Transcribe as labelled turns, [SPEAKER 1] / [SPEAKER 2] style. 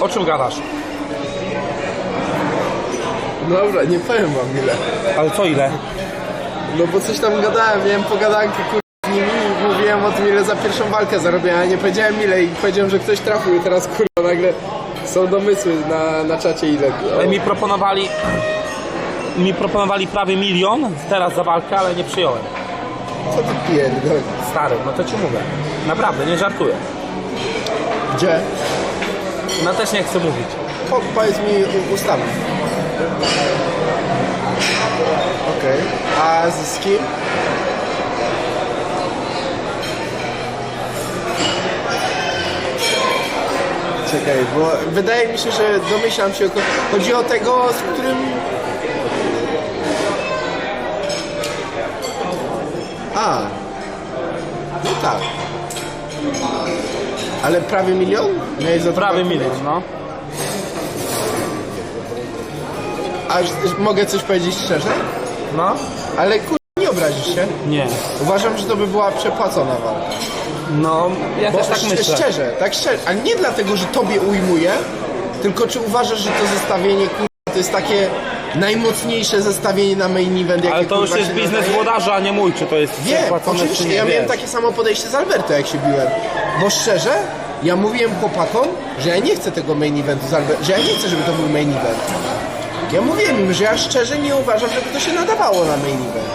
[SPEAKER 1] O czym gadasz?
[SPEAKER 2] Dobra, nie powiem wam ile.
[SPEAKER 1] Ale co ile?
[SPEAKER 2] No bo coś tam gadałem, miałem pogadankę kur... z nimi i mówiłem o tym ile za pierwszą walkę zarobiłem, a nie powiedziałem ile i powiedziałem, że ktoś trafił i teraz kurwa nagle są domysły na, na czacie ile.
[SPEAKER 1] Ale mi proponowali... Mi proponowali prawie milion teraz za walkę, ale nie przyjąłem.
[SPEAKER 2] Co ty pierdolisz?
[SPEAKER 1] Stary, no to ci mówię. Naprawdę, nie żartuję.
[SPEAKER 2] Gdzie?
[SPEAKER 1] No też nie chcę mówić.
[SPEAKER 2] Po, powiedz mi ustawę. Okej. A z, z kim? Czekaj, bo wydaje mi się, że domyślam się, chodzi o tego, z którym... A, no tak. Ale prawie milion? Za to
[SPEAKER 1] Prawie
[SPEAKER 2] walkę
[SPEAKER 1] milion, no.
[SPEAKER 2] A że- mogę coś powiedzieć szczerze?
[SPEAKER 1] No?
[SPEAKER 2] Ale kur... nie obrazisz się.
[SPEAKER 1] Nie.
[SPEAKER 2] Uważam, że to by była przepłacona walka.
[SPEAKER 1] No, ja
[SPEAKER 2] Bo
[SPEAKER 1] też tak
[SPEAKER 2] szcz-
[SPEAKER 1] myślę.
[SPEAKER 2] szczerze, tak szczerze, a nie dlatego, że tobie ujmuje, tylko czy uważasz, że to zestawienie kur... to jest takie najmocniejsze zestawienie na main event, jakie
[SPEAKER 1] Ale to już
[SPEAKER 2] kurwa,
[SPEAKER 1] jest
[SPEAKER 2] się
[SPEAKER 1] biznes
[SPEAKER 2] nadaje?
[SPEAKER 1] włodarza, a nie mój, czy to jest
[SPEAKER 2] Wiem,
[SPEAKER 1] przepłacone, czy
[SPEAKER 2] oczywiście,
[SPEAKER 1] nie,
[SPEAKER 2] ja miałem
[SPEAKER 1] wiesz.
[SPEAKER 2] takie samo podejście z Alberto, jak się biłem. Bo szczerze, ja mówiłem chłopakom, że ja nie chcę tego main eventu z Alberto, że ja nie chcę, żeby to był main event. Ja mówiłem im, że ja szczerze nie uważam, żeby to się nadawało na main event.